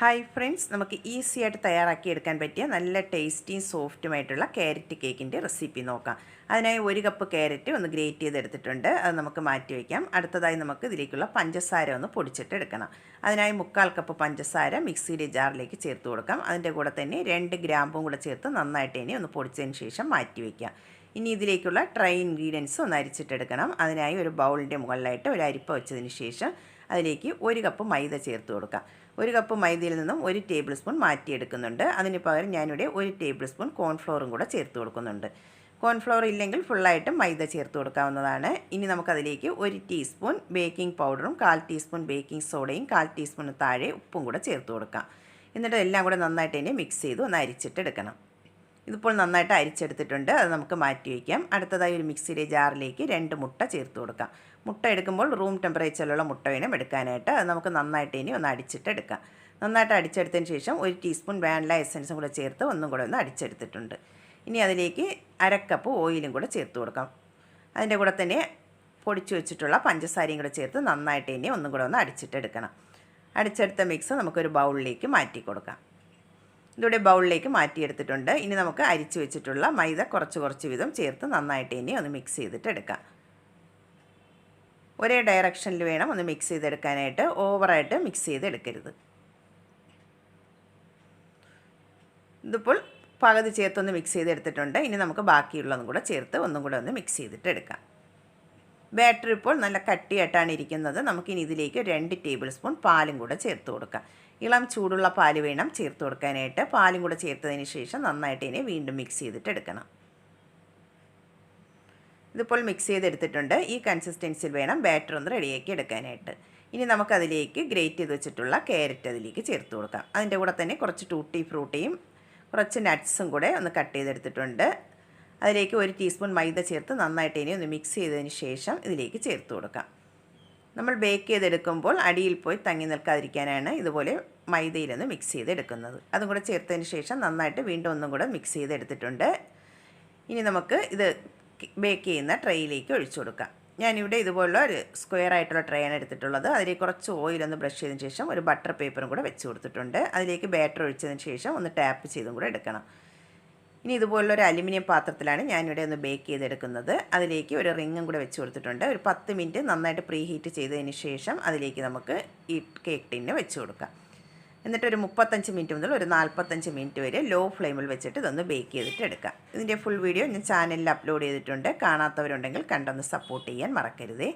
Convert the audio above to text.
Hi friends നമുക്ക് easy ആയിട്ട് തയ്യാറാക്കി എടുക്കാൻ പറ്റിയ നല്ല ടേസ്റ്റിയും സോഫ്റ്റുമായിട്ടുള്ള ക്യാരറ്റ് കേക്കിന്റെ റെസിപ്പി നോക്കാം. അതിനായി ഒരു കപ്പ് ക്യാരറ്റ് ഒന്ന് ഗ്രേറ്റ് ചെയ്തെടുത്തിട്ടുണ്ട്. അത് നമുക്ക് മാറ്റി വയ്ക്കാം അടുത്തതായി നമുക്ക് ഇതിലേക്കുള്ള പഞ്ചസാര ഒന്ന് പൊടിച്ചിട്ട് എടുക്കണം. അതിനായി മുക്കാൽ കപ്പ് പഞ്ചസാര മിക്സിയുടെ ജാറിലേക്ക് ചേർത്ത് കൊടുക്കാം. അതിന്റെ കൂടെ തന്നെ രണ്ട് ഗ്രാമ്പും കൂടെ ചേർത്ത് നന്നായിട്ട് ഇനി ഒന്ന് പൊടിച്ചതിന് ശേഷം മാറ്റി വയ്ക്കാം ഇനി ഇതിലേക്കുള്ള ഡ്രൈ ഇൻഗ്രീഡിയൻസ് ഒന്ന് അരിച്ചിട്ടെടുക്കണം. അതിനായി ഒരു ബൗളിന്റെ മുകളിലായിട്ട് ഒരു അരിപ്പ വെച്ചതിന് ശേഷം അതിലേക്ക് ഒരു കപ്പ് മൈദ ചേർത്ത് കൊടുക്കാം. ഒരു കപ്പ് മൈദയിൽ നിന്നും ഒരു ടേബിൾ സ്പൂൺ മാറ്റിയെടുക്കുന്നുണ്ട്. അതിന് പകരം ഞാനിവിടെ ഒരു ടേബിൾ സ്പൂൺ കോൺഫ്ലോറും കൂടെ ചേർത്ത് കൊടുക്കുന്നുണ്ട്. കോൺഫ്ലോർ ഇല്ലെങ്കിൽ ഫുള്ളായിട്ടും മൈദ ചേർത്ത് കൊടുക്കാവുന്നതാണ്. ഇനി നമുക്കതിലേക്ക് ഒരു ടീസ്പൂൺ ബേക്കിംഗ് പൗഡറും കാൽ ടീസ്പൂൺ ബേക്കിംഗ് സോഡയും കാൽ ടീസ്പൂൺ താഴെ ഉപ്പും കൂടെ ചേർത്ത് കൊടുക്കാം. എന്നിട്ട് എല്ലാം കൂടെ നന്നായിട്ട് തന്നെ മിക്സ് ചെയ്ത് ഒന്ന് അരിച്ചിട്ടെടുക്കണം. ഇതിപ്പോൾ നന്നായിട്ട് അരിച്ചെടുത്തിട്ടുണ്ട്. അത് നമുക്ക് മാറ്റി വയ്ക്കാം. അടുത്തതായി ഒരു മിക്സിയിലെ ജാറിലേക്ക് രണ്ട് മുട്ട ചേർത്ത് കൊടുക്കാം. മുട്ട എടുക്കുമ്പോൾ റൂം ടെമ്പറേച്ചറിലുള്ള മുട്ട വേണം എടുക്കാനായിട്ട്. അത് നമുക്ക് നന്നായിട്ട് ഇനി ഒന്ന് അടിച്ചിട്ട് എടുക്കാം. നന്നായിട്ട് അടിച്ചെടുത്തതിന് ശേഷം ഒരു ടീസ്പൂൺ വാനില എസൻസും കൂടെ ചേർത്ത് ഒന്നും കൂടെ ഒന്ന് അടിച്ചെടുത്തിട്ടുണ്ട്. ഇനി അതിലേക്ക് അരക്കപ്പ് ഓയിലും കൂടെ ചേർത്ത് കൊടുക്കാം. അതിന്റെ കൂടെ തന്നെ പൊടിച്ചു വെച്ചിട്ടുള്ള പഞ്ചസാരയും കൂടെ ചേർത്ത് നന്നായിട്ട് ഇനി ഒന്നും കൂടെ ഒന്ന് അടിച്ചിട്ടെടുക്കണം അടിച്ചെടുത്ത മിക്സ് നമുക്കൊരു ബൗളിലേക്ക് മാറ്റി കൊടുക്കാം. ഇതിവിടെ ബൗളിലേക്ക് മാറ്റിയെടുത്തിട്ടുണ്ട്. ഇനി നമുക്ക് അരിച്ചു വെച്ചിട്ടുള്ള മൈദ കുറച്ച് കുറച്ച് വിധം ചേർത്ത് നന്നായിട്ട് ഇനി ഒന്ന് മിക്സ് ചെയ്തിട്ട് എടുക്കാം. ഒരേ ഡയറക്ഷനിൽ വേണം ഒന്ന് മിക്സ് ചെയ്തെടുക്കാനായിട്ട്. ഓവറായിട്ട് മിക്സ് ചെയ്തെടുക്കരുത്. ഇതിപ്പോൾ പകുതി ചേർത്തൊന്ന് മിക്സ് ചെയ്തെടുത്തിട്ടുണ്ട്. ഇനി നമുക്ക് ബാക്കിയുള്ളതും കൂടെ ചേർത്ത് ഒന്നും കൂടെ ഒന്ന് മിക്സ് ചെയ്തിട്ട് എടുക്കാം. ബാറ്റർ ഇപ്പോൾ നല്ല കട്ടിയായിട്ടാണ് ഇരിക്കുന്നത്. നമുക്കിനി ഇതിലേക്ക് രണ്ട് ടേബിൾ സ്പൂൺ പാലും കൂടെ ചേർത്ത് കൊടുക്കാം. ഇളം ചൂടുള്ള പാൽ വേണം ചേർത്ത് കൊടുക്കാനായിട്ട്. പാലും കൂടെ ചേർത്തതിന് ശേഷം നന്നായിട്ട് ഇതിനെ വീണ്ടും മിക്സ് ചെയ്തിട്ട് എടുക്കണം. ഇതിപ്പോൾ മിക്സ് ചെയ്തെടുത്തിട്ടുണ്ട്. ഈ കൺസിസ്റ്റൻസിൽ വേണം ബാറ്റർ ഒന്ന് റെഡിയാക്കി എടുക്കാനായിട്ട്. ഇനി നമുക്കതിലേക്ക് ഗ്രേറ്റ് ചെയ്ത് വെച്ചിട്ടുള്ള ക്യാരറ്റ് അതിലേക്ക് ചേർത്ത് കൊടുക്കാം. അതിന്റെ കൂടെ തന്നെ കുറച്ച് ടൂട്ടി ഫ്രൂട്ടിയും കുറച്ച് നട്ട്സും കൂടെ ഒന്ന് കട്ട് ചെയ്തെടുത്തിട്ടുണ്ട്. അതിലേക്ക് ഒരു ടീസ്പൂൺ മൈദ ചേർത്ത് നന്നായിട്ട് ഇനി ഒന്ന് മിക്സ് ചെയ്തതിന് ശേഷം ഇതിലേക്ക് ചേർത്ത് കൊടുക്കാം. നമ്മൾ ബേക്ക് ചെയ്തെടുക്കുമ്പോൾ അടിയിൽ പോയി തങ്ങി നിൽക്കാതിരിക്കാനാണ് ഇതുപോലെ മൈദയിൽ നിന്ന് മിക്സ് ചെയ്തെടുക്കുന്നത്. അതും കൂടെ ചേർത്തതിന് ശേഷം നന്നായിട്ട് വീണ്ടും ഒന്നും കൂടെ മിക്സ് ചെയ്തെടുത്തിട്ടുണ്ട്. ഇനി നമുക്ക് ഇത് ബേക്ക് ചെയ്യുന്ന ട്രേയിലേക്ക് ഒഴിച്ചു കൊടുക്കാം. ഞാനിവിടെ ഇതുപോലുള്ള ഒരു സ്ക്വയർ ആയിട്ടുള്ള ട്രേ ആണ് എടുത്തിട്ടുള്ളത്. അതിലേക്ക് കുറച്ച് ഓയിലൊന്ന് ബ്രഷ് ചെയ്തതിന് ശേഷം ഒരു ബട്ടർ പേപ്പറും കൂടെ വെച്ച് കൊടുത്തിട്ടുണ്ട്. അതിലേക്ക് ബാറ്റർ ഒഴിച്ചതിന് ശേഷം ഒന്ന് ടാപ്പ് ചെയ്തും കൂടെ എടുക്കണം. ഇനി ഇതുപോലുള്ള ഒരു അലുമിനിയം പാത്രത്തിലാണ് ഞാനിവിടെ ഒന്ന് ബേക്ക് ചെയ്തെടുക്കുന്നത്. അതിലേക്ക് ഒരു റിങ്ങും കൂടെ വെച്ച് കൊടുത്തിട്ടുണ്ട്. ഒരു പത്ത് മിനിറ്റ് നന്നായിട്ട് പ്രീ ഹീറ്റ് ചെയ്തതിന് ശേഷം അതിലേക്ക് നമുക്ക് ഈ കേക്ക് ടിന്നെ വെച്ച് കൊടുക്കാം. എന്നിട്ട് ഒരു മുപ്പത്തഞ്ച് മിനിറ്റ് മുതൽ ഒരു നാൽപ്പത്തഞ്ച് മിനിറ്റ് വരെ ലോ ഫ്ലെയിമിൽ വെച്ചിട്ട് ഇതൊന്ന് ബേക്ക് ചെയ്തിട്ട് എടുക്കാം. ഇതിന്റെ ഫുൾ വീഡിയോ ഞാൻ ചാനലിൽ അപ്ലോഡ് ചെയ്തിട്ടുണ്ട്. കാണാത്തവരുണ്ടെങ്കിൽ കണ്ടൊന്ന് സപ്പോർട്ട് ചെയ്യാൻ മറക്കരുതേ.